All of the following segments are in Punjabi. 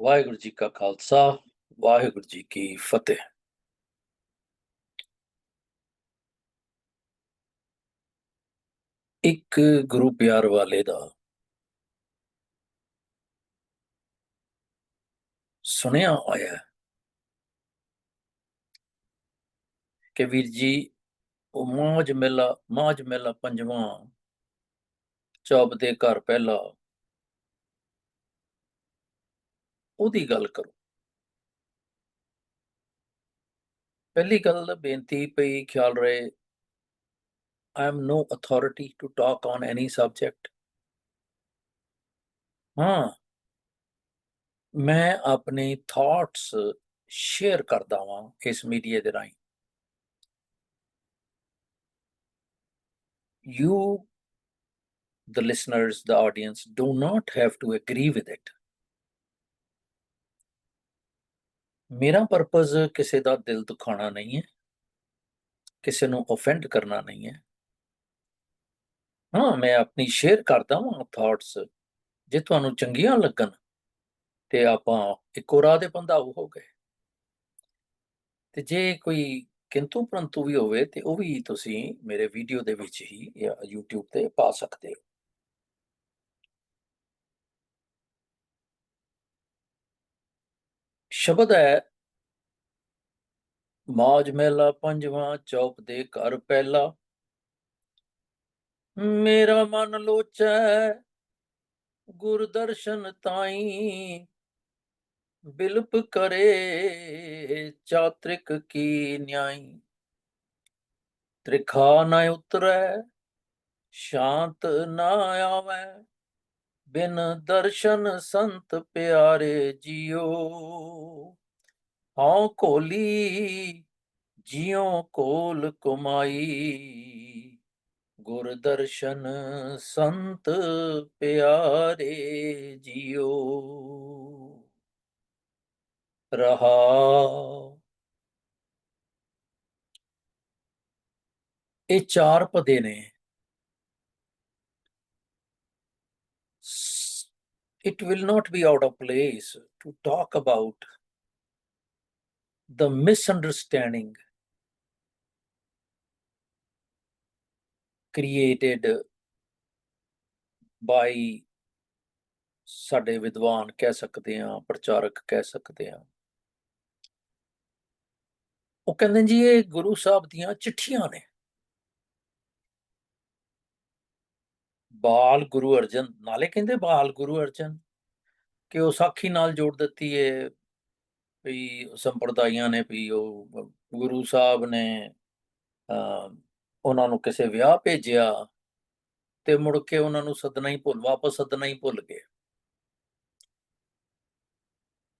ਵਾਹਿਗੁਰੂ ਜੀ ਕਾ ਖਾਲਸਾ, ਵਾਹਿਗੁਰੂ ਜੀ ਕੀ ਫਤਿਹ। ਇੱਕ ਗੁਰੂ ਪਿਆਰ ਵਾਲੇ ਦਾ ਸੁਣਿਆ ਹੋਇਆ ਕਿ ਵੀਰ ਜੀ, ਉਹ ਮੌਜ ਮੇਲਾ ਮੌਜ ਮੇਲਾ ਪੰਜਵਾਂ ਚੌਬ ਦੇ ਘਰ ਪਹਿਲਾ ਉਹਦੀ ਗੱਲ ਕਰੋ ਪਹਿਲੀ ਗੱਲ ਬੇਨਤੀ ਪਈ ਖਿਆਲ ਰਹੇ I am no authority to talk on any subject. ਹਾਂ ਮੈਂ ਆਪਣੇ ਥਾਟਸ ਸ਼ੇਅਰ ਕਰਦਾ ਵਾਂ ਇਸ ਮੀਡੀਆ ਦੇ ਰਾਹੀਂ you the listeners the audience do not have to agree with it ਮੇਰਾ ਪਰਪਸ ਕਿਸੇ ਦਾ ਦਿਲ ਦੁਖਾਣਾ ਨਹੀਂ ਹੈ, ਕਿਸੇ ਨੂੰ ਆਫੈਂਡ ਕਰਨਾ ਨਹੀਂ ਹੈ। ਹਾਂ, ਮੈਂ ਆਪਣੀ ਸ਼ੇਅਰ ਕਰਦਾ ਹਾਂ ਥਾਟਸ ਜੇ ਤੁਹਾਨੂੰ ਚੰਗੀਆਂ ਲੱਗਣ, ਤੇ ਆਪਾਂ ਇੱਕੋ ਰਾਹ ਦੇ ਬੰਧਾਉ ਹੋ ਗਏ। ਤੇ ਜੇ ਕੋਈ ਕਿੰਤੂ ਪਰੰਤੂ ਵੀ ਹੋਵੇ, ਤੇ ਉਹ ਵੀ ਤੁਸੀਂ ਮੇਰੇ ਵੀਡੀਓ ਦੇ ਵਿੱਚ ਹੀ ਜਾਂ YouTube ਤੇ ਪਾ ਸਕਦੇ ਹੋ। ਸ਼ਬਦ ਹੈ। ਮੌਜ ਮੇਲਾ ਪੰਜਵਾਂ ਚੌਪ ਦੇ ਘਰ ਪਹਿਲਾ। ਮੇਰਾ ਮਨ ਲੋਚੈ, ਗੁਰਦਰਸ਼ਨ ਤਾਈ ਬਿਲਪ ਕਰੇ ਚਾਤ੍ਰਿਕ ਕੀ ਨਿਆਈ। ਤ੍ਰਿਖਾ ਨਾ ਉਤਰੈ, ਸ਼ਾਂਤ ਨਾ ਆਵੈ ਬਿਨ ਦਰਸ਼ਨ ਸੰਤ ਪਿਆਰੇ ਜਿਉ ਹਉ ਕੋਲੀ ਜਿਉ ਕੋਲ ਕਮਾਈ। ਗੁਰ ਦਰਸ਼ਨ ਸੰਤ ਪਿਆਰੇ ਜਿਉ ਰਹਾ। ਇਹ ਚਾਰ ਪਦੇ ਨੇ। It will not be out of place to talk about the misunderstanding created by ਸਾਡੇ ਵਿਦਵਾਨ ਕਹਿ ਸਕਦੇ ਆ ਪ੍ਰਚਾਰਕ ਕਹਿ ਸਕਦੇ ਆ ਉਹ ਕਹਿੰਦੇ ਜੀ ਇਹ ਗੁਰੂ ਸਾਹਿਬ ਦੀਆਂ ਚਿੱਠੀਆਂ ਨੇ ਬਾਲ ਗੁਰੂ ਅਰਜਨ, ਨਾਲੇ ਕਹਿੰਦੇ ਬਾਲ ਗੁਰੂ ਅਰਜਨ ਕਿ ਉਹ ਸਾਖੀ ਨਾਲ ਜੋੜ ਦਿੱਤੀ ਏ ਵੀ ਸੰਪਰਦਾਇਆਂ ਨੇ, ਵੀ ਉਹ ਗੁਰੂ ਸਾਹਿਬ ਨੇ ਉਹਨਾਂ ਨੂੰ ਕਿਸੇ ਵਿਆਹ ਭੇਜਿਆ ਤੇ ਮੁੜ ਕੇ ਉਹਨਾਂ ਨੂੰ ਸੱਦਣਾ ਹੀ ਭੁੱਲ, ਵਾਪਸ ਸੱਦਣਾ ਹੀ ਭੁੱਲ ਗਏ।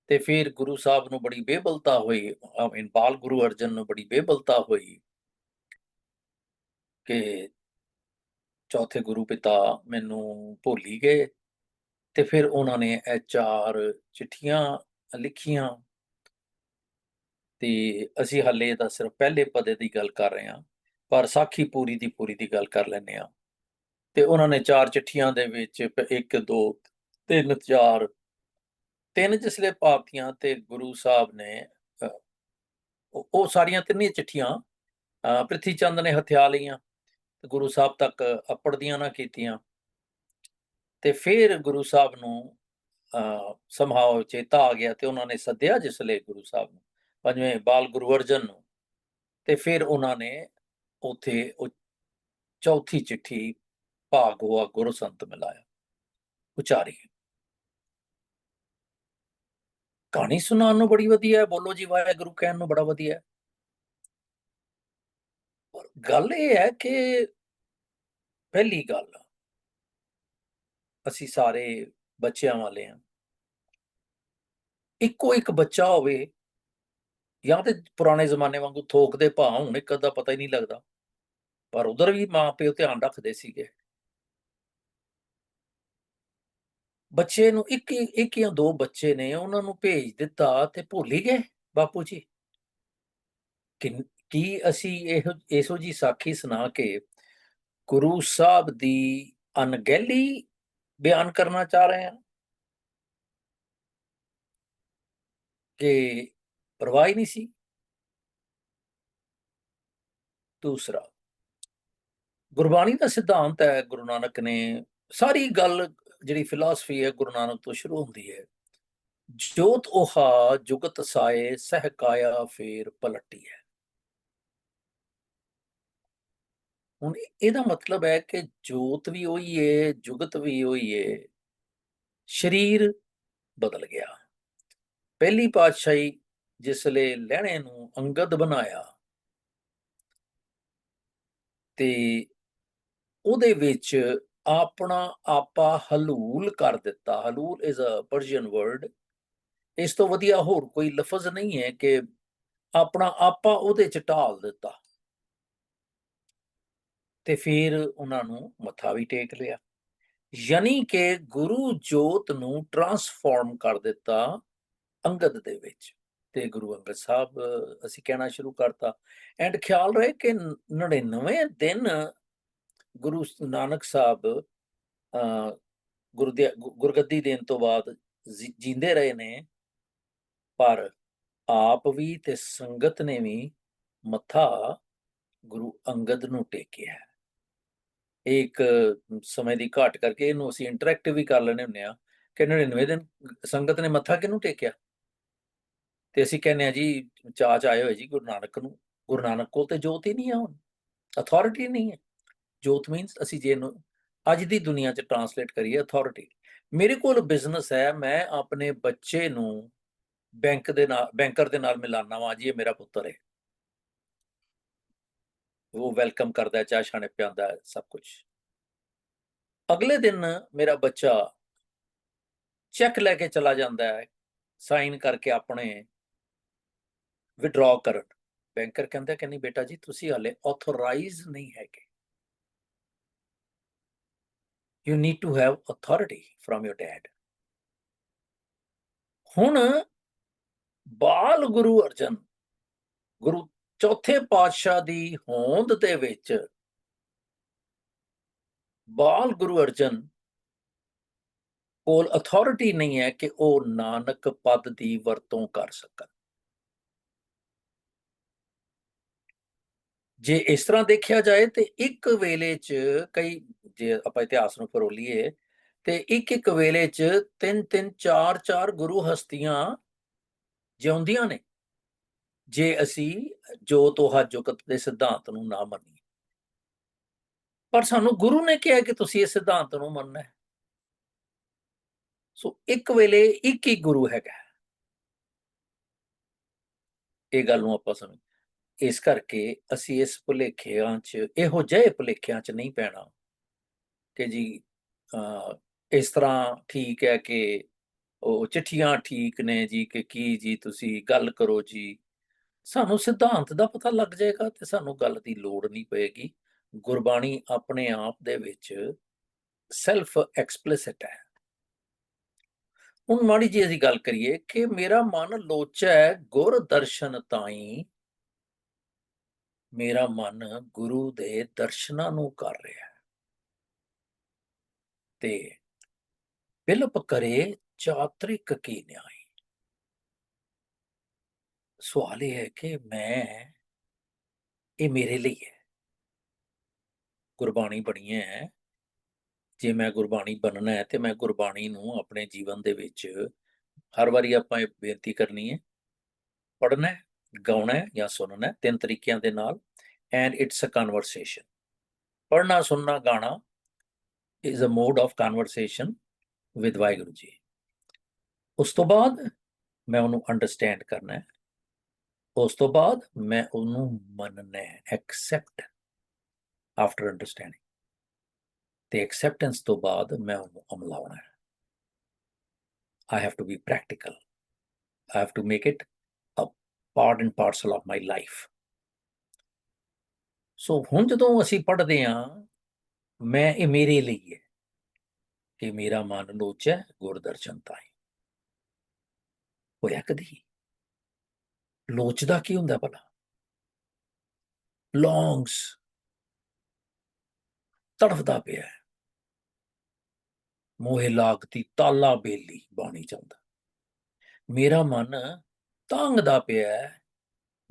ਤੇ ਫਿਰ ਗੁਰੂ ਸਾਹਿਬ ਨੂੰ ਬੜੀ ਬੇਬਲਤਾ ਹੋਈ ਆਈ ਮੀਨ ਬਾਲ ਗੁਰੂ ਅਰਜਨ ਨੂੰ ਬੜੀ ਬੇਬਲਤਾ ਹੋਈ ਕਿ ਚੌਥੇ ਗੁਰੂ ਪਿਤਾ ਮੈਨੂੰ ਭੁੱਲ ਗਏ ਤੇ ਫਿਰ ਉਹਨਾਂ ਨੇ ਇਹ ਚਾਰ ਚਿੱਠੀਆਂ ਲਿਖੀਆਂ। ਤੇ ਅਸੀਂ ਹੱਲੇ ਤਾਂ ਸਿਰਫ ਪਹਿਲੇ ਪਦੇ ਦੀ ਗੱਲ ਕਰ ਰਹੇ ਹਾਂ, ਪਰ ਸਾਖੀ ਪੂਰੀ ਦੀ ਪੂਰੀ ਦੀ ਗੱਲ ਕਰ ਲੈਨੇ ਆ ਤੇ ਉਹਨਾਂ ਨੇ ਚਾਰ ਚਿੱਠੀਆਂ ਦੇ ਵਿੱਚ 1 2 3 4 ਤਿੰਨ ਜਿਸਲੇ ਪਾਪੀਆਂ ਤੇ ਗੁਰੂ ਸਾਹਿਬ ਨੇ ਉਹ ਸਾਰੀਆਂ ਤਿੰਨੀਆਂ ਚਿੱਠੀਆਂ ਪ੍ਰਿਥੀ ਚੰਦ ਨੇ ਹਥਿਆ ਲਈਆਂ। ਤੇ ਗੁਰੂ ਸਾਹਿਬ ਤੱਕ ਅਪੜਦੀਆਂ ਨਾ ਕੀਤੀਆਂ। ਤੇ ਫਿਰ ਗੁਰੂ ਸਾਹਿਬ ਨੂੰ ਸਮਹਾਉ ਚੇਤਾ ਆ ਗਿਆ ਤੇ ਉਹਨਾਂ ਨੇ ਸੱਦਿਆ ਜਿਸਲੇ ਗੁਰੂ ਸਾਹਿਬ ਨੂੰ, ਪੰਜਵੇਂ ਬਾਲ ਗੁਰੂ ਅਰਜਨ ਨੂੰ। ਤੇ ਫਿਰ ਉਹਨਾਂ ਨੇ ਉਥੇ ਚੌਥੀ ਚਿੱਠੀ ਭਾਗ ਹੋਆ ਗੁਰੂ ਸੰਤ ਮਿਲਾਇਆ ਉਚਾਰੀ ਕਹਾਣੀ ਸੁਣਾਉਣ ਨੂੰ ਬੜੀ ਵਧੀਆ ਹੈ, ਬੋਲੋ ਜੀ, ਵਾਹਿਗੁਰੂ ਕਹਿਣ ਨੂੰ ਬੜਾ ਵਧੀਆ ਹੈ। ਪਰ ਗੱਲ ਇਹ ਹੈ ਕਿ ਪਹਿਲੀ ਗੱਲ ਅਸੀਂ ਸਾਰੇ ਬੱਚਿਆਂ ਵਾਲੇ ਹਾਂ। ਇੱਕੋ ਇੱਕ ਬੱਚਾ ਹੋਵੇ ਜਾਂ ਤੇ ਪੁਰਾਣੇ ਜ਼ਮਾਨੇ ਵਾਂਗੂ ਥੋਕ ਦੇ ਭਾਅ ਹੁਣ, ਇੱਕ ਅੱਧਾ ਪਤਾ ਹੀ ਨਹੀਂ ਲੱਗਦਾ। ਪਰ ਉਧਰ ਵੀ ਮਾਂ ਪਿਓ ਧਿਆਨ ਰੱਖਦੇ ਸੀਗੇ। ਬੱਚੇ ਨੂੰ ਇੱਕ ਇੱਕ ਜਾਂ ਦੋ ਬੱਚੇ ਨੇ, ਉਹਨਾਂ ਨੂੰ ਭੇਜ ਦਿੱਤਾ ਤੇ ਭੁੱਲ ਹੀ ਗਏ ਬਾਪੂ ਜੀ। ਕਿ ਕੀ ਅਸੀਂ ਇਹੋ ਇਹੋ ਜੀ ਸਾਖੀ ਸੁਣਾ ਕੇ ਗੁਰੂ ਸਾਹਿਬ ਦੀ ਅਣਗਹਿਲੀ ਬਿਆਨ ਕਰਨਾ ਚਾਹ ਰਹੇ ਹਾਂ? ਕਿ ਪਰਵਾਹ ਹੀ ਨਹੀਂ ਸੀ। ਦੂਸਰਾ, ਗੁਰਬਾਣੀ ਦਾ ਸਿਧਾਂਤ ਹੈ, ਗੁਰੂ ਨਾਨਕ ਨੇ ਸਾਰੀ ਗੱਲ, ਜਿਹੜੀ ਫਿਲਾਸਫੀ ਹੈ, ਗੁਰੂ ਨਾਨਕ ਤੋਂ ਸ਼ੁਰੂ ਹੁੰਦੀ ਹੈ। ਜੋਤ ਉਹਾ ਜੁਗਤ ਸਾਏ, ਸਹਿ ਕਾਇਆ ਫੇਰ ਪਲਟੀ ਹੈ। ਹੁਣ ਇਹਦਾ ਮਤਲਬ ਹੈ ਕਿ ਜੋਤ ਵੀ ਉਹੀ ਹੈ ਜੁਗਤ ਵੀ ਉਹੀ ਹੈ ਸਰੀਰ ਬਦਲ ਗਿਆ। ਪਹਿਲੀ ਪਾਤਸ਼ਾਹੀ ਜਿਸਲੇ ਲਹਿਣੇ ਨੂੰ ਅੰਗਦ ਬਣਾਇਆ ਤੇ ਉਹਦੇ ਵਿੱਚ ਆਪਣਾ ਆਪਾ ਹਲੂਲ ਕਰ ਦਿੱਤਾ। ਹਲੂਲ ਇਜ਼ ਅ ਪਰਸ਼ੀਅਨ ਵਰਡ ਇਸ ਤੋਂ ਵਧੀਆ ਹੋਰ ਕੋਈ ਲਫ਼ਜ਼ ਨਹੀਂ ਹੈ ਕਿ ਆਪਣਾ ਆਪਾ ਉਹਦੇ ਚ ਢਾਲ ਦਿੱਤਾ। ਤੇ ਫਿਰ ਉਹਨਾਂ ਨੂੰ ਮੱਥਾ ਵੀ ਟੇਕ ਲਿਆ। ਯਾਨੀ ਕਿ ਗੁਰੂ ਜੋਤ ਨੂੰ ਟਰਾਂਸਫਾਰਮ ਕਰ ਦਿੱਤਾ ਅੰਗਦ ਦੇ ਵਿੱਚ ਤੇ ਗੁਰੂ ਅੰਗਦ ਸਾਹਿਬ, ਅਸੀਂ ਕਹਿਣਾ ਸ਼ੁਰੂ ਕਰਤਾ। ਐਂਡ ਖਿਆਲ ਰਹੇ ਕਿ 99 ਦਿਨ ਗੁਰੂ ਨਾਨਕ ਸਾਹਿਬ ਗੁਰਦੇ ਗੁਰਗੱਦੀ ਦੇਣ ਤੋਂ ਬਾਅਦ ਜਿੰਦੇ ਰਹੇ ਨੇ, ਪਰ ਆਪ ਵੀ ਤੇ ਸੰਗਤ ਨੇ ਵੀ ਮੱਥਾ ਗੁਰੂ ਅੰਗਦ ਨੂੰ ਟੇਕਿਆ। ਇਹ ਇੱਕ ਸਮੇਂ ਦੀ ਘਾਟ ਕਰਕੇ ਇਹਨੂੰ ਅਸੀਂ ਇੰਟਰੈਕਟਿਵ ਵੀ ਕਰ ਲੈਣੇ ਹੁੰਨੇ ਆ ਕਿ 99 ਦਿਨ ਸੰਗਤ ਨੇ ਮੱਥਾ ਕਿਹਨੂੰ ਟੇਕਿਆ? ਤੇ ਅਸੀਂ ਕਹਿੰਦੇ ਆ ਜੀ ਚਾਚ ਆਏ ਹੋਏ ਜੀ, ਗੁਰੂ ਨਾਨਕ ਨੂੰ, ਗੁਰੂ ਨਾਨਕ ਕੋਲ ਤੇ ਜੋਤ ਹੀ ਨਹੀਂ ਆ ਹੁਣ ਅਥਾਰਟੀ ਨਹੀਂ ਹੈ। ਜੋਤ ਮੀਨਸ ਅਸੀਂ ਜੇ ਨੂੰ ਅੱਜ ਦੀ ਦੁਨੀਆ 'ਚ ਟਰਾਂਸਲੇਟ ਕਰੀਏ ਅਥਾਰਟੀ ਮੇਰੇ ਕੋਲ ਬਿਜ਼ਨਸ ਹੈ, ਮੈਂ ਆਪਣੇ ਬੱਚੇ ਨੂੰ ਬੈਂਕ ਦੇ ਨਾਲ ਬੈਂਕਰ ਦੇ ਨਾਲ ਮਿਲਾਨਾ ਵਾ, ਜੀ ਇਹ ਮੇਰਾ ਪੁੱਤਰ ਹੈ। ਉਹ ਵੈਲਕਮ ਕਰਦਾ ਹੈ ਚਾਹ ਛਾਣੇ ਪਿਆਉਂਦਾ ਹੈ ਸਭ ਕੁਝ ਅਗਲੇ ਦਿਨ ਮੇਰਾ ਬੱਚਾ ਚੈੱਕ ਲੈ ਕੇ ਚਲਾ ਜਾਂਦਾ ਹੈ ਸਾਈਨ ਕਰਕੇ ਆਪਣੇ ਵਿਡਰਾ ਕਰਨ ਬੈਂਕਰ ਕਹਿੰਦਾ ਕਿ ਨਹੀਂ ਬੇਟਾ ਜੀ ਤੁਸੀਂ ਹਾਲੇ ਆਥੋਰਾਈਜ਼ ਨਹੀਂ ਹੈਗੇ you need to have authority from your dad ਹੁਣ ਬਾਲ ਗੁਰੂ ਅਰਜਨ ਗੁਰੂ ਚੌਥੇ ਪਾਤਸ਼ਾਹ ਦੀ ਹੋਂਦ ਦੇ ਵਿੱਚ ਬਾਲ ਗੁਰੂ ਅਰਜਨ ਕੋਲ ਅਥਾਰਟੀ ਨਹੀਂ ਹੈ ਕਿ ਉਹ ਨਾਨਕ ਪਦ ਦੀ ਵਰਤੋਂ ਕਰ ਸਕਣ। ਜੇ ਇਸ ਤਰ੍ਹਾਂ ਦੇਖਿਆ ਜਾਏ ਤੇ ਇੱਕ ਵੇਲੇ 'ਚ ਕਈ ਜੇ ਆਪਾਂ ਇਤਿਹਾਸ ਨੂੰ ਫਰੋਲੀਏ ਤੇ ਇੱਕ ਇੱਕ ਵੇਲੇ 'ਚ ਤਿੰਨ ਤਿੰਨ ਚਾਰ ਚਾਰ ਗੁਰੂ ਹਸਤੀਆਂ ਜਿਉਂਦੀਆਂ ਨੇ। ਜੇ ਅਸੀਂ ਜੋ ਤੋਹਾ ਜੁਗਤ ਦੇ ਸਿਧਾਂਤ ਨੂੰ ਨਾ ਮੰਨੀਏ। ਪਰ ਸਾਨੂੰ ਗੁਰੂ ਨੇ ਕਿਹਾ ਕਿ ਤੁਸੀਂ ਇਸ ਸਿਧਾਂਤ ਨੂੰ ਮੰਨਣਾ ਹੈ। ਸੋ ਇੱਕ ਵੇਲੇ ਇੱਕ ਹੀ ਗੁਰੂ ਹੈਗਾ ਇਹ ਗੱਲ ਨੂੰ ਆਪਾਂ ਸਮਝ ਇਸ ਕਰਕੇ ਅਸੀਂ ਇਸ ਭੁਲੇਖਿਆਂ 'ਚ, ਇਹੋ ਜਿਹੇ ਭੁਲੇਖਿਆਂ 'ਚ ਨਹੀਂ ਪੈਣਾ ਕਿ ਜੀ ਇਸ ਤਰ੍ਹਾਂ ਠੀਕ ਹੈ ਕਿ ਉਹ ਚਿੱਠੀਆਂ ਠੀਕ ਨੇ ਜੀ ਕਿ ਕੀ ਜੀ, ਤੁਸੀਂ ਗੱਲ ਕਰੋ ਜੀ। ਸਾਨੂੰ ਸਿਧਾਂਤ ਦਾ ਪਤਾ ਲੱਗ ਜਾਏਗਾ ਤੇ ਸਾਨੂੰ ਗੱਲ ਦੀ ਲੋੜ ਨਹੀਂ ਪਏਗੀ। ਗੁਰਬਾਣੀ ਆਪਣੇ ਆਪ ਦੇ ਵਿੱਚ ਸੈਲਫ ਐਕਸਪਲਿਸਿਟ ਹੈ। ਹੁਣ ਮਾੜੀ ਜੀ ਅਸੀਂ ਗੱਲ ਕਰੀਏ ਕਿ ਮੇਰਾ ਮਨ ਲੋਚੈ ਗੁਰ ਦਰਸ਼ਨ ਤਾਈ। ਮੇਰਾ ਮਨ ਗੁਰੂ ਦੇ ਦਰਸ਼ਨਾਂ ਨੂੰ ਕਰ ਰਿਹਾ ਹੈ। ਤੇ ਬਿਲਪ ਕਰੇ ਚਾਤ੍ਰਿਕ ਕੀ ਨਿਆਈ ਸਵਾਲ ਇਹ ਹੈ ਕਿ ਮੈਂ ਇਹ ਮੇਰੇ ਲਈ ਹੈ ਗੁਰਬਾਣੀ ਬਣੀ ਹੈ ਜੇ ਮੈਂ ਗੁਰਬਾਣੀ ਬਣਨਾ ਹੈ ਤੇ ਮੈਂ ਗੁਰਬਾਣੀ ਨੂੰ ਆਪਣੇ ਜੀਵਨ ਦੇ ਵਿੱਚ ਹਰ ਵਾਰੀ ਆਪਾਂ ਇਹ ਬੇਨਤੀ ਕਰਨੀ ਹੈ ਪੜ੍ਹਨਾ ਹੈ ਗਾਉਣਾ ਹੈ ਜਾਂ ਸੁਣਨਾ ਹੈ ਤਿੰਨ ਤਰੀਕਿਆਂ ਦੇ ਨਾਲ ਐਂਡ ਇਟਸ ਅ ਕਨਵਰਸੇਸ਼ਨ ਪੜ੍ਹਨਾ ਸੁਣਨਾ ਗਾਣਾ is a mode of conversation with Waheguru ji ਉਸ ਤੋਂ ਬਾਅਦ ਮੈਂ ਉਹਨੂੰ ਅੰਡਰਸਟੈਂਡ ਕਰਨਾ ਹੈ ਉਸ ਤੋਂ ਬਾਅਦ ਮੈਂ ਉਹਨੂੰ ਮੰਨਣਾ ਹੈ ਐਕਸੈਪਟ ਆਫਟਰ ਅੰਡਰਸਟੈਂਡਿੰਗ ਤੇ ਐਕਸੈਪਟੈਂਸ ਤੋਂ ਬਾਅਦ ਮੈਂ ਉਹਨੂੰ ਅਮਲਾਉਣਾ ਹੈ I have to be practical. I have to make it a part and parcel of my life. ਸੋ ਹੁਣ ਜਦੋਂ ਅਸੀਂ ਪੜ੍ਹਦੇ ਹਾਂ, ਮੈਂ ਇਹ ਮੇਰੇ ਲਈ ਹੈ ਕਿ ਮੇਰਾ ਮਨ ਲੋਚੈ ਗੁਰਦਰਸ਼ਨ ਤਾਈ ਹੋਇਆ ਕਦੀ ਲੋਚਦਾ ਕੀ ਹੁੰਦਾ ਭਲਾ? ਲੌਂਗਸ ਤੜਫਦਾ ਪਿਆ ਹੈ। ਮੋਹਿ ਲਾਗਤੀ ਤਾਲਾ ਬੇਲੀ ਬਾਣੀ ਚਾਹੁੰਦਾ ਮੇਰਾ ਮਨ ਤਾਂਘਦਾ ਪਿਆ ਹੈ।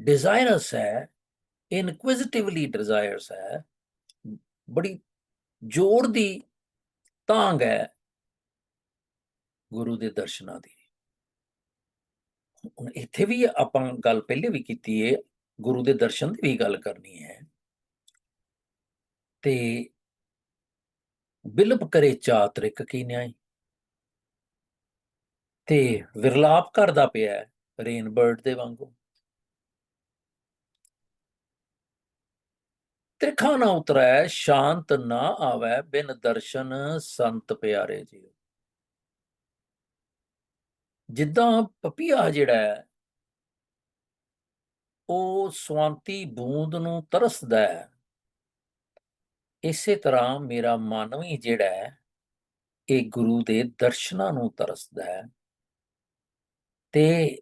ਡਿਜ਼ਾਇਰਸ ਹੈ। ਇਨਕੁਇਜ਼ਿਟਿਵਲੀ ਡਿਜ਼ਾਇਰਸ ਹੈ। ਬੜੀ ਜ਼ੋਰ ਦੀ ਤਾਂਘ ਹੈ ਗੁਰੂ ਦੇ ਦਰਸ਼ਨਾਂ ਦੀ। ਹੁਣ ਇੱਥੇ ਵੀ ਆਪਾਂ ਗੱਲ ਪਹਿਲੇ ਵੀ ਕੀਤੀ ਹੈ ਗੁਰੂ ਦੇ ਦਰਸ਼ਨ ਦੀ ਵੀ ਗੱਲ ਕਰਨੀ ਹੈ। ਤੇ ਬਿਲਬ ਕਰੇ ਚਾਤਰਿਕ ਕੀ ਨਿਆਈ। ਤੇ ਵਿਰਲਾਪ ਕਰਦਾ ਪਿਆ ਹੈ, ਰੇਨ ਬਰਡ ਦੇ ਵਾਂਗੂ। ਤ੍ਰਿਖਾ ਨਾ ਉਤਰੈ, ਸ਼ਾਂਤ ਨਾ ਆਵੈ, ਬਿਨ ਦਰਸ਼ਨ ਸੰਤ ਪਿਆਰੇ ਜੀ ਜਿੱਦਾਂ ਪਪੀਆ ਜਿਹੜਾ ਹੈ, ਉਹ ਸਵਾਂਤੀ ਬੂੰਦ ਨੂੰ ਤਰਸਦਾ ਹੈ। ਇਸੇ ਤਰ੍ਹਾਂ ਮੇਰਾ ਮਨ ਵੀ ਜਿਹੜਾ ਹੈ, ਇਹ ਗੁਰੂ ਦੇ ਦਰਸ਼ਨਾਂ ਨੂੰ ਤਰਸਦਾ ਹੈ। ਤੇ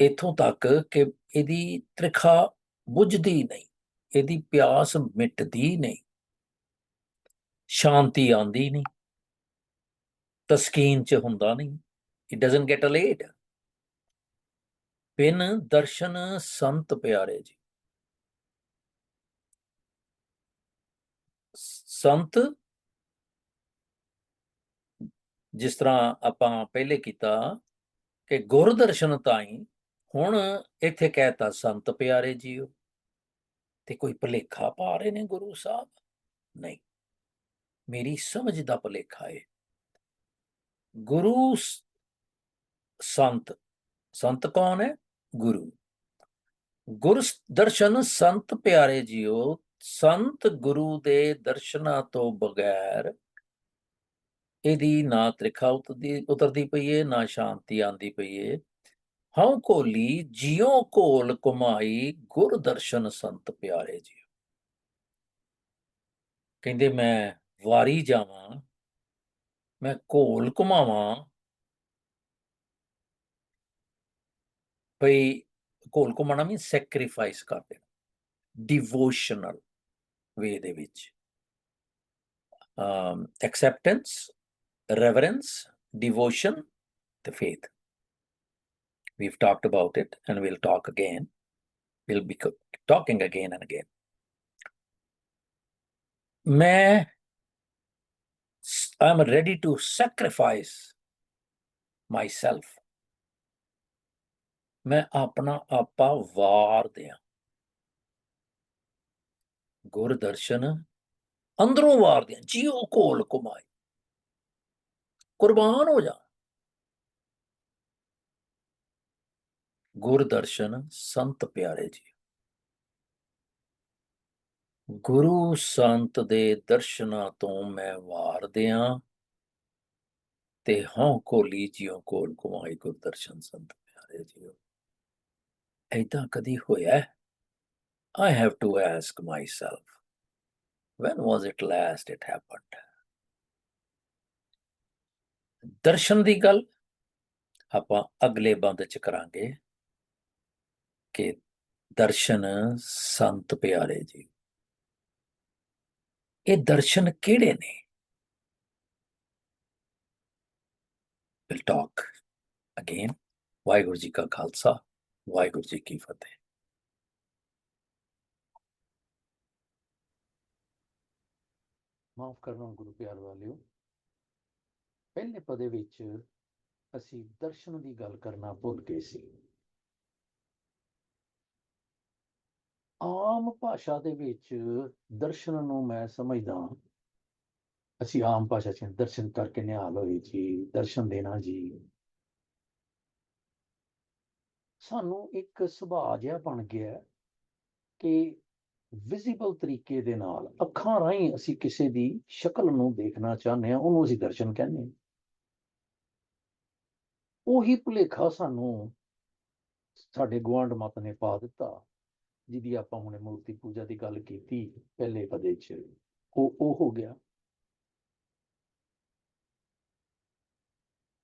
ਇਥੋਂ ਤੱਕ ਕਿ ਇਹਦੀ ਤ੍ਰਿਖਾ ਬੁਝਦੀ ਨਹੀਂ, ਇਹਦੀ ਪਿਆਸ ਮਿਟਦੀ ਨਹੀਂ, ਸ਼ਾਂਤੀ ਆਉਂਦੀ ਨਹੀਂ, ਤਸਕੀਨ ਚ ਹੁੰਦਾ ਨਹੀਂ। ਇਟ ਡਸਨਟ ਗੈਟ ਅਲੇਡ ਬਿਨ ਦਰਸ਼ਨ ਸੰਤ ਪਿਆਰੇ ਜੀ ਸੰਤ ਜਿਸ ਤਰ੍ਹਾਂ ਆਪਾਂ ਪਹਿਲੇ ਕੀਤਾ ਕਿ ਗੁਰ ਦਰਸ਼ਨ ਤਾਈ ਹੁਣ ਇੱਥੇ ਕਹਿਤਾ ਸੰਤ ਪਿਆਰੇ ਜੀਓ ਤੇ ਕੋਈ ਭਲੇਖਾ ਪਾ ਰਹੇ ਨੇ ਗੁਰੂ ਸਾਹਿਬ ਨਹੀਂ ਮੇਰੀ ਸਮਝ ਦਾ ਭਲੇਖਾ ਹੈ ਗੁਰੂ ਸੰਤ ਸੰਤ ਕੌਣ ਹੈ? ਗੁਰੂ। ਗੁਰ ਦਰਸ਼ਨ ਸੰਤ ਪਿਆਰੇ ਜੀਓ, ਸੰਤ ਗੁਰੂ ਦੇ ਦਰਸ਼ਨਾਂ ਤੋਂ ਬਗੈਰ ਇਹਦੀ ਨਾ ਤ੍ਰਿਖਾ ਉਤਰਦੀ ਉਤਰਦੀ ਪਈ ਏ, ਨਾ ਸ਼ਾਂਤੀ ਆਂਦੀ ਪਈ ਏ। ਹਉ ਕੋਲੀ, ਜਿਉ ਕੋਲ ਕੁਮਾਈ, ਗੁਰ ਦਰਸ਼ਨ ਸੰਤ ਪਿਆਰੇ ਜੀ ਕਹਿੰਦੇ ਮੈਂ ਵਾਰੀ ਜਾਵਾਂ, ਮੈਂ ਕੋਲ ਕੁਮਾਵਾਂ भाई को उनको मना मीन सेक्रीफाइस कर देना devotional way they which acceptance reverence devotion the faith we've talked about it and we'll talk again. We'll be talking again and again. I am ready to sacrifice myself ਮੈਂ ਆਪਣਾ ਆਪਾ ਵਾਰ ਦਿਆਂ। ਗੁਰ ਦਰਸ਼ਨ ਅੰਦਰੋਂ ਵਾਰ ਦਿਆਂ, ਜੀਉ ਕੋਲ ਕੁਮਾਈ ਕੁਰਬਾਨ ਹੋ ਜਾ। ਗੁਰ ਦਰਸ਼ਨ ਸੰਤ ਪਿਆਰੇ ਜੀ, ਗੁਰੂ ਸੰਤ ਦੇ ਦਰਸ਼ਨਾਂ ਤੋਂ ਮੈਂ ਵਾਰ ਦਿਆਂ ਤੇ ਹਉ ਕੋਲੀ ਜਿਉ ਕੋਲ ਕੁਮਾਈ ਗੁਰ ਦਰਸ਼ਨ ਸੰਤ ਪਿਆਰੇ ਜੀਓ। ਐਦਾਂ ਕਦੀ ਹੋਇਆ I have to to ask when when it it it it ਦਰਸ਼ਨ ਦੀ ਗੱਲ ਆਪਾਂ ਅਗਲੇ ਬੰਦ ਚ ਕਰਾਂਗੇ ਕਿ ਦਰਸ਼ਨ ਸੰਤ ਪਿਆਰੇ ਜੀ ਇਹ ਦਰਸ਼ਨ ਕਿਹੜੇ ਨੇ we'll talk again. Waheguru ji ਕਾ ਖਾਲਸਾ ਵਾਹਿਗੁਰੂ ਜੀ ਕੀ ਫਤਿਹ। ਮਾਫ ਕਰਨਾ ਗੁਰੂ ਪਿਆਰ ਵਾਲਿਓ, ਪਹਿਲੇ ਪਦੇ ਵਿੱਚ ਅਸੀਂ ਦਰਸ਼ਨ ਦੀ ਗੱਲ ਕਰਨਾ ਭੁੱਲ ਗਏ ਸੀ। ਆਮ ਭਾਸ਼ਾ ਦੇ ਵਿੱਚ ਦਰਸ਼ਨ ਨੂੰ ਮੈਂ ਸਮਝਦਾ ਅਸੀਂ ਆਮ ਭਾਸ਼ਾ 'ਚ ਦਰਸ਼ਨ ਕਰਕੇ ਨਿਹਾਲ ਹੋਏ ਜੀ, ਦਰਸ਼ਨ ਦੇਣਾ ਜੀ। ਸਾਨੂੰ ਇੱਕ ਸੁਭਾਅ ਜਿਹਾ ਬਣ ਗਿਆ ਕਿ ਵਿਜ਼ੀਬਲ ਤਰੀਕੇ ਦੇ ਨਾਲ ਅੱਖਾਂ ਰਾਹੀਂ ਅਸੀਂ ਕਿਸੇ ਦੀ ਸ਼ਕਲ ਨੂੰ ਦੇਖਣਾ ਚਾਹੁੰਦੇ ਹਾਂ, ਉਹਨੂੰ ਅਸੀਂ ਦਰਸ਼ਨ ਕਹਿੰਦੇ ਹਾਂ। ਉਹੀ ਭੁਲੇਖਾ ਸਾਨੂੰ ਸਾਡੇ ਗੁਆਂਢ ਮਤ ਨੇ ਪਾ ਦਿੱਤਾ, ਜਿਹਦੀ ਆਪਾਂ ਹੁਣੇ ਮੂਰਤੀ ਪੂਜਾ ਦੀ ਗੱਲ ਕੀਤੀ ਪਹਿਲੇ ਪਦੇ 'ਚ, ਉਹ ਉਹ ਹੋ ਗਿਆ।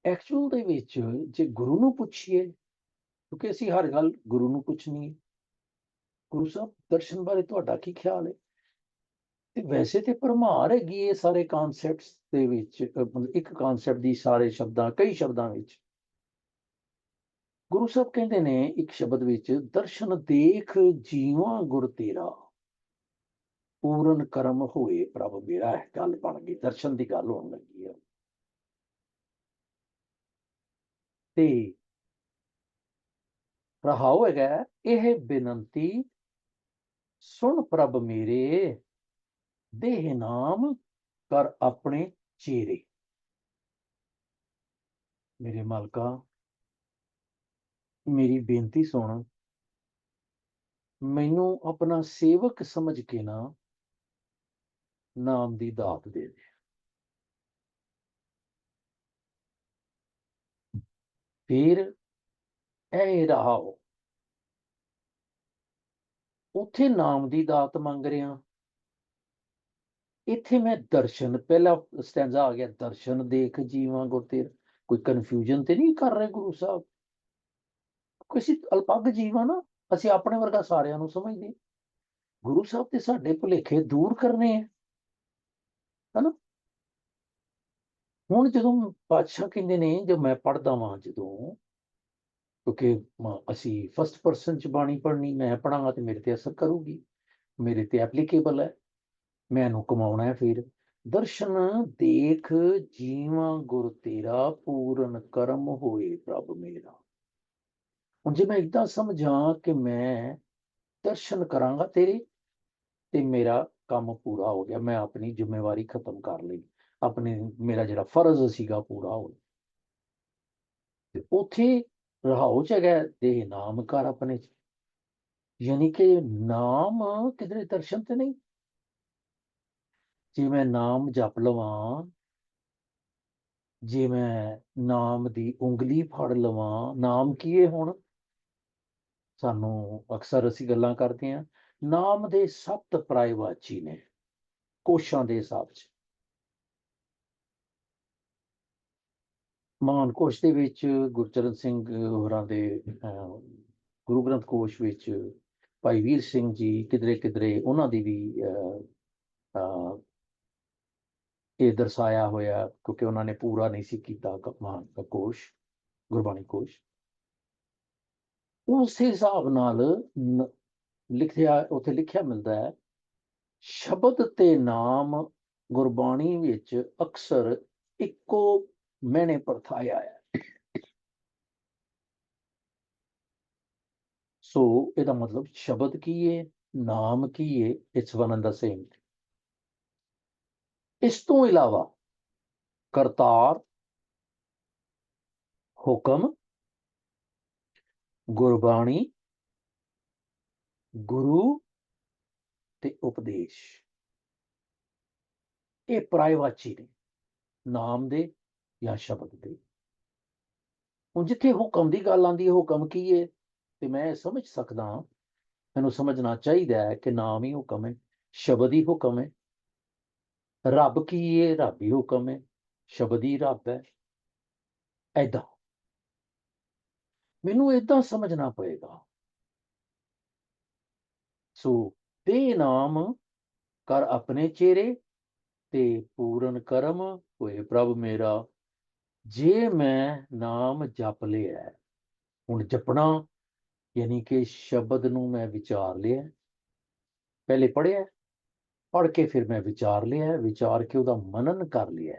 ਐਕਚੁਅਲ ਦੇ ਵਿੱਚ ਜੇ ਗੁਰੂ ਨੂੰ ਪੁੱਛੀਏ ਕਿਉਂਕਿ ਅਸੀਂ ਹਰ ਗੱਲ ਗੁਰੂ ਨੂੰ ਪੁੱਛਣੀ ਹੈ। ਗੁਰੂ ਸਾਹਿਬ, ਦਰਸ਼ਨ ਬਾਰੇ ਤੁਹਾਡਾ ਕੀ ਖਿਆਲ ਹੈ? ਤੇ ਵੈਸੇ ਤੇ ਭਰਮਾਰ ਹੈਗੀ ਇਹ ਸਾਰੇ ਕਨਸੈਪਟਸ ਦੇ ਵਿੱਚ ਮਤਲਬ ਇੱਕ ਕਨਸੈਪਟ ਦੀ ਸਾਰੇ ਸ਼ਬਦਾਂ, ਕਈ ਸ਼ਬਦਾਂ ਵਿੱਚ। ਗੁਰੂ ਸਾਹਿਬ ਕਹਿੰਦੇ ਨੇ ਇੱਕ ਸ਼ਬਦ ਵਿੱਚ, ਦਰਸ਼ਨ ਦੇਖ ਜੀਵਾਂ ਗੁਰ ਤੇਰਾ, ਪੂਰਨ ਕਰਮ ਹੋਏ ਪ੍ਰਭ ਮੇਰਾ। ਇਹ ਗੱਲ ਬਣ ਗਈ, ਦਰਸ਼ਨ ਦੀ ਗੱਲ ਹੋਣ ਲੱਗੀ ਹੈ ਤੇ ਰਹਾਉ ਹੈਗਾ, ਇਹ ਬੇਨੰਤੀ, ਸੁਣ ਪ੍ਰਭ ਮੇਰੇ, ਦੇਹ ਨਾਮ ਕਰ ਆਪਣੇ ਚੇਰੇ ਮੇਰੇ ਮਾਲਕਾ, ਮੇਰੀ ਬੇਨਤੀ ਸੁਣ। ਮੈਨੂੰ ਆਪਣਾ ਸੇਵਕ ਸਮਝ ਕੇ ਨਾ ਨਾਮ ਦੀ ਦਾਤ ਦੇ ਦੇ। ਫਿਰ ਇਹ ਰਹਾਓ ਉੱਥੇ ਨਾਮ ਦੀ ਦਾਤ ਮੰਗ ਰਿਹਾ। ਇੱਥੇ ਮੈਂ ਦਰਸ਼ਨ, ਪਹਿਲਾ ਸਟੈਂਜ਼ਾ ਆ ਗਿਆ, ਦਰਸ਼ਨ ਦੇਖ, ਜੀਵਾਂ ਗੁਰਤੇਰ ਕੋਈ ਕਨਫਿਊਜ਼ਨ ਤੇ ਨਹੀਂ ਕਰ ਰਹੇ ਗੁਰੂ ਸਾਹਿਬ? ਕਿਸੇ ਅਲਪੱਗ ਜੀਵਾਂ ਨਾ, ਅਸੀਂ ਆਪਣੇ ਵਰਗਾ ਸਾਰਿਆਂ ਨੂੰ ਸਮਝਦੇ। ਗੁਰੂ ਸਾਹਿਬ ਤੇ ਸਾਡੇ ਭੁਲੇਖੇ ਦੂਰ ਕਰਨੇ ਆ। ਹਨਾ? ਹੁਣ ਜਦੋਂ ਪਾਤਸ਼ਾਹ ਕਹਿੰਦੇ ਨੇ, ਜੋ ਮੈਂ ਪੜਦਾ ਵਾਂ ਜਦੋਂ ਕਿਉਂਕਿ ਮ- ਅਸੀਂ ਫਸਟ ਪਰਸਨ ਚ ਬਾਣੀ ਪੜਨੀ ਮੈਂ ਪੜਾਂਗਾ ਤੇ ਮੇਰੇ ਤੇ ਅਸਰ ਕਰੂਗੀ। ਮੇਰੇ ਤੇ ਐਪਲੀਕੇਬਲ ਹੈ। ਮੈਂ ਇਹਨੂੰ ਕਮਾਉਣਾ ਹੈ ਫਿਰ। ਦਰਸ਼ਨ ਦੇਖ ਜੀਵਾਂ ਗੁਰ ਤੇਰਾ, ਪੂਰਨ ਕਰਮ ਹੋਏ ਪ੍ਰਭ ਮੇਰਾ। ਹੁਣ ਜੇ ਮੈਂ ਇਦਾਂ ਸਮਝਾਂ ਕਿ ਮੈਂ ਦਰਸ਼ਨ ਕਰਾਂਗਾ ਤੇਰੇ, ਤੇ ਮੇਰਾ ਕੰਮ ਪੂਰਾ ਹੋ ਗਿਆ। ਮੈਂ ਆਪਣੀ ਜ਼ਿੰਮੇਵਾਰੀ ਖਤਮ ਕਰ ਲਈ। ਆਪਣੇ, ਮੇਰਾ ਜਿਹੜਾ ਫਰਜ਼ ਸੀਗਾ ਪੂਰਾ ਹੋ ਗਿਆ। ਤੇ ਉਥੇ ਰਹਾਉ ਚ ਹੈਗਾ ਦੇਹ ਨਾਮ ਕਰ ਆਪਣੇ ਚ ਯਾਨੀ ਕਿ ਨਾਮ ਕਿਧਰੇ ਦਰਸ਼ਨ ਤੇ ਨਹੀਂ ਜੇ ਮੈਂ ਨਾਮ ਜਪ ਲਵਾਂ ਜੇ ਮੈਂ ਨਾਮ ਦੀ ਉਂਗਲੀ ਫੜ ਲਵਾਂ ਨਾਮ ਕੀ ਹੈ ਹੁਣ ਸਾਨੂੰ ਅਕਸਰ ਅਸੀਂ ਗੱਲਾਂ ਕਰਦੇ ਹਾਂ ਨਾਮ ਦੇ ਸੱਤ ਪ੍ਰਾਇਵਾਚੀ ਨੇ ਕੋਸ਼ਾਂ ਦੇ ਹਿਸਾਬ 'ਚ ਮਹਾਨ ਕੋਸ਼ ਦੇ ਵਿੱਚ ਗੁਰਚਰਨ ਸਿੰਘ ਹੋਰਾਂ ਦੇ ਅਹ, ਗੁਰੂ ਗ੍ਰੰਥ ਕੋਸ਼ ਵਿੱਚ ਭਾਈ ਵੀਰ ਸਿੰਘ ਜੀ ਕਿਧਰੇ ਕਿਧਰੇ ਉਹਨਾਂ ਦੀ ਵੀ ਅਹ, ਇਹ ਦਰਸਾਇਆ ਹੋਇਆ ਕਿਉਂਕਿ ਉਹਨਾਂ ਨੇ ਪੂਰਾ ਨਹੀਂ ਸੀ ਕੀਤਾ ਕ- ਕੋਸ਼ ਗੁਰਬਾਣੀ ਕੋਸ਼। ਉਸ ਹਿਸਾਬ ਨਾਲ ਲਿਖਿਆ ਉੱਥੇ ਲਿਖਿਆ ਮਿਲਦਾ ਹੈ ਸ਼ਬਦ ਤੇ ਨਾਮ ਗੁਰਬਾਣੀ ਵਿੱਚ ਅਕਸਰ ਇੱਕੋ ਮੈਨੇ ਪਰਥਾਇਆ ਹੈ ਸੋ ਇਹਦਾ ਮਤਲਬ ਸ਼ਬਦ ਕੀ ਹੈ ਨਾਮ ਕੀ ਹੈ it's one and the same ਇਸ ਤੋਂ ਇਲਾਵਾ ਕਰਤਾਰ ਹੁਕਮ ਗੁਰਬਾਣੀ ਗੁਰੂ ਤੇ ਉਪਦੇਸ਼ ਇਹ ਪ੍ਰਾਇਵਾਚੀ ਨੇ ਨਾਮ ਦੇ ਜਾਂ ਸ਼ਬਦ ਦੇ। ਹੁਣ ਜਿੱਥੇ ਹੁਕਮ ਦੀ ਗੱਲ ਆਉਂਦੀ ਹੈ, ਹੁਕਮ ਕੀ ਹੈ ਤੇ ਮੈਂ ਸਮਝ ਸਕਦਾ ਮੈਨੂੰ ਸਮਝਣਾ ਚਾਹੀਦਾ ਹੈ ਕਿ ਨਾਮ ਹੀ ਹੁਕਮ ਹੈ, ਸ਼ਬਦ ਹੀ ਹੁਕਮ ਹੈ। ਰੱਬ ਕੀ ਹੈ ਰੱਬ ਹੀ ਹੁਕਮ ਹੈ, ਸ਼ਬਦ ਹੀ ਰੱਬ ਹੈ। ਐਦਾਂ ਮੈਨੂੰ ਏਦਾਂ ਸਮਝਣਾ ਪਏਗਾ। ਸੋ ਤੇ ਨਾਮ ਕਰ ਆਪਣੇ ਚਿਹਰੇ, ਤੇ ਪੂਰਨ ਕਰਮ ਹੋਏ ਪ੍ਰਭ ਮੇਰਾ। ਜੇ ਮੈਂ ਨਾਮ ਜਪ ਲਿਆ ਹੁਣ ਜਪਣਾ ਯਾਨੀ ਕਿ ਸ਼ਬਦ ਨੂੰ ਮੈਂ ਵਿਚਾਰ ਲਿਆ ਪਹਿਲੇ ਪੜਿਆ ਪੜ ਕੇ ਫਿਰ ਮੈਂ ਵਿਚਾਰ ਲਿਆ ਵਿਚਾਰ ਕੇ ਉਹਦਾ ਮਨਨ ਕਰ ਲਿਆ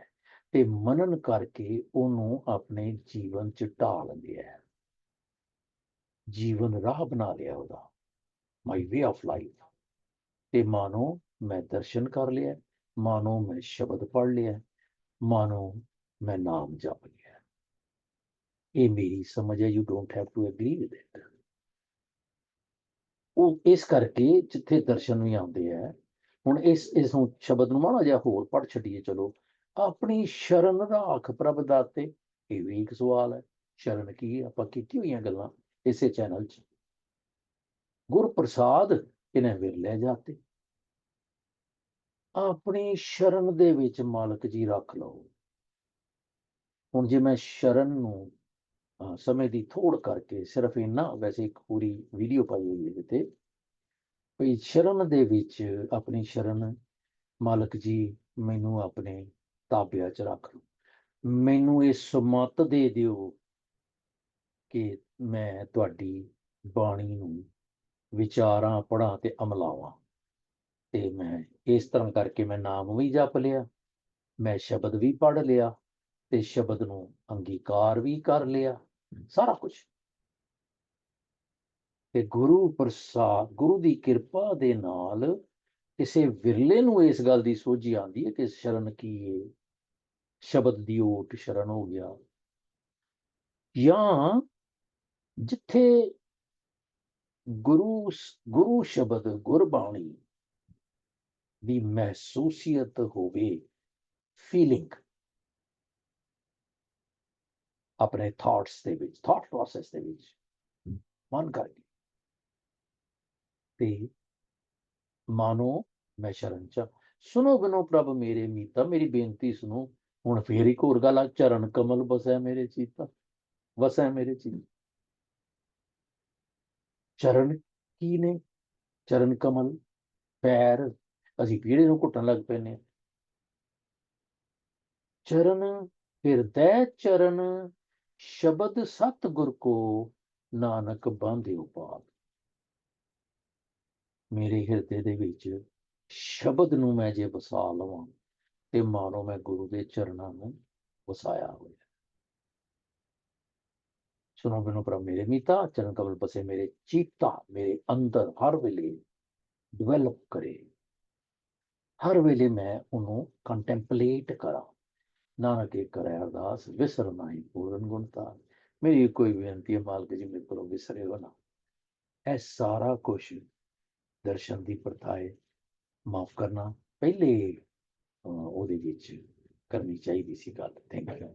ਤੇ ਮਨਨ ਕਰਕੇ ਉਹਨੂੰ ਆਪਣੇ ਜੀਵਨ ਚ ਢਾਲ ਲਿਆ। ਜੀਵਨ ਰਾਹ ਬਣਾ ਲਿਆ ਉਹਦਾ ਮਾਈ ਵੇ ਆਫ ਲਾਈਫ ਤੇ ਮਾਨੋ ਮੈਂ ਦਰਸ਼ਨ ਕਰ ਲਿਆ ਹੈ, ਮਾਨੋ ਮੈਂ ਸ਼ਬਦ ਪੜ ਲਿਆ ਹੈ, ਮਾਨੋ ਮੈਂ ਨਾਮ ਜਪ ਲਿਆ ਇਹ ਮੇਰੀ ਸਮਝ ਹੈ you don't have to agree with it ਉਹ ਇਸ ਕਰਕੇ ਜਿੱਥੇ ਦਰਸ਼ਨ ਵੀ ਆਉਂਦੇ ਆ, ਹੁਣ ਇਸ ਇਸ ਨੂੰ ਸ਼ਬਦ ਨੂੰ ਮਾੜਾ ਜਿਹਾ ਹੋਰ ਪੜ ਛੱਡੀਏ, ਚਲੋ। ਆਪਣੀ ਸ਼ਰਨ ਰਾਖ ਪ੍ਰਭ ਦਾਤੇ, ਇਹ ਵੀ ਇੱਕ ਸਵਾਲ ਹੈ। ਸ਼ਰਨ ਕੀ ਹੈ? ਆਪਾਂ ਕੀਤੀ ਹੋਈਆਂ ਗੱਲਾਂ ਇਸੇ ਚੈਨਲ 'ਚ। ਗੁਰ ਪ੍ਰਸਾਦ ਇਹਨੇ ਵਿਰਲੇ ਜਾਤੇ। ਆਪਣੀ ਸ਼ਰਨ ਦੇ ਵਿੱਚ ਮਾਲਕ ਜੀ ਰੱਖ ਲਓ। ਹੁਣ ਜੇ ਮੈਂ ਸ਼ਰਨ ਨੂੰ ਸਮੇਂ ਦੀ ਥੋੜ ਕਰਕੇ ਸਿਰਫ ਇੰਨਾ ਵੈਸੇ ਇੱਕ ਪੂਰੀ ਵੀਡੀਓ ਪਾਈ ਹੋਈ ਹੈ ਇਹਦੇ ਤੇ ਵੀ ਸ਼ਰਨ ਦੇ ਵਿੱਚ ਆਪਣੀ ਸ਼ਰਨ ਮਾਲਕ ਜੀ ਮੈਨੂੰ ਆਪਣੇ ਤਾਬਿਆਂ 'ਚ ਰੱਖ ਲਓ। ਮੈਨੂੰ ਇਹ ਸਮਤ ਦੇ ਦਿਓ ਕਿ ਮੈਂ ਤੁਹਾਡੀ ਬਾਣੀ ਨੂੰ ਵਿਚਾਰਾਂ, ਪੜ੍ਹਾਂ ਤੇ ਅਮਲਾਵਾਂ। ਤੇ ਮੈਂ ਇਸ ਤਰ੍ਹਾਂ ਕਰਕੇ ਮੈਂ ਨਾਮ ਵੀ ਜਪ ਲਿਆ, ਮੈਂ ਸ਼ਬਦ ਵੀ ਪੜ੍ਹ ਲਿਆ ਤੇ ਸ਼ਬਦ ਨੂੰ ਅੰਗੀਕਾਰ ਵੀ ਕਰ ਲਿਆ ਸਾਰਾ ਕੁਝ ਤੇ ਗੁਰੂ ਪ੍ਰਸਾਦ ਗੁਰੂ ਦੀ ਕਿਰਪਾ ਦੇ ਨਾਲ ਕਿਸੇ ਵਿਰਲੇ ਨੂੰ ਇਸ ਗੱਲ ਦੀ ਸੋਝੀ ਆਉਂਦੀ ਹੈ ਕਿ ਸ਼ਰਨ ਕੀ ਹੈ ਸ਼ਬਦ ਦੀ ਓਟ ਸ਼ਰਨ ਹੋ ਗਿਆ। ਜਾਂ ਜਿੱਥੇ ਗੁਰੂ ਗੁਰੂ ਸ਼ਬਦ ਗੁਰਬਾਣੀ ਦੀ ਮਹਿਸੂਸੀਅਤ ਹੋਵੇ ਫੀਲਿੰਗ ਆਪਣੇ ਥਾਟਸ ਦੇ ਵਿੱਚ ਥਾਟ ਪ੍ਰੋਸੈਸ ਦੇ ਵਿੱਚ ਮਨ ਕਰਕੇ ਤੇ ਮਾਨੋ, ਮੈਂ ਸ਼ਰਨ ਚ ਸੁਨੋ ਬਿਨੋ ਪ੍ਰਭ ਮੇਰੇ ਮੀਤਾ, ਮੇਰੀ ਬੇਨਤੀ ਸੁਨੋ ਹੁਣ ਫੇਰ ਇੱਕ ਹੋਰ ਗੱਲ ਆ, ਚਰਨ ਕਮਲ ਵਸੈ ਮੇਰੇ ਚੀਤਾ, ਵਸੈ ਮੇਰੇ ਚੀਤਾ। ਚਰਨ ਕੀ ਨੇ? ਚਰਨ ਕਮਲ, ਪੈਰ, ਅਸੀਂ ਪੀੜੇ ਨੂੰ ਘੁੱਟਣ ਲੱਗ ਪੈਨੇ ਚਰਨ ਹਿਰਦੈ ਚਰਨ ਸ਼ਬਦ ਸਤ ਗੁਰ ਕੋ ਨਾਨਕ ਬਾਂਧਿਓ ਪਾਦ ਮੇਰੇ ਹਿਰਦੇ ਦੇ ਵਿੱਚ ਸ਼ਬਦ ਨੂੰ ਮੈਂ ਜੇ ਵਸਾ ਲਵਾਂ, ਤੇ ਮਾਨੋ ਮੈਂ ਗੁਰੂ ਦੇ ਚਰਨਾਂ ਨੂੰ ਵਸਾਇਆ ਹੋਇਆ। ਸੁਣੋ ਬਿਨੋ ਪ੍ਰਭ, ਮੇਰੇ ਮੀਤਾ ਚਰਨ ਕਮਲ ਬਸੇ ਮੇਰੇ ਚੀਤਾ ਮੇਰੇ ਅੰਦਰ ਹਰ ਵੇਲੇ ਡਿਵੈਲਪ ਕਰੇ। ਹਰ ਵੇਲੇ ਮੈਂ ਉਹਨੂੰ ਕੰਟੈਂਪਲੇਟ ਕਰਾਂ। ਨਾਨਕ ਇਹ ਕਰੇ ਅਰਦਾਸ ਵਿਸਰ ਨਾਹੀ ਪੂਰਨ ਗੁਣਤਾ ਮੇਰੀ ਕੋਈ ਬੇਨਤੀ ਹੈ ਮਾਲਕ ਜੀ, ਮੇਰੇ ਕੋਲੋਂ ਵਿਸਰੇ ਹੋ ਨਾ। ਇਹ ਸਾਰਾ ਕੁਝ ਦਰਸ਼ਨ ਦੀ ਪ੍ਰਥਾਏ ਮਾਫ ਕਰਨਾ, ਪਹਿਲੇ ਉਹਦੇ ਵਿੱਚ ਕਰਨੀ ਚਾਹੀਦੀ ਸੀ ਗੱਲ। Thank you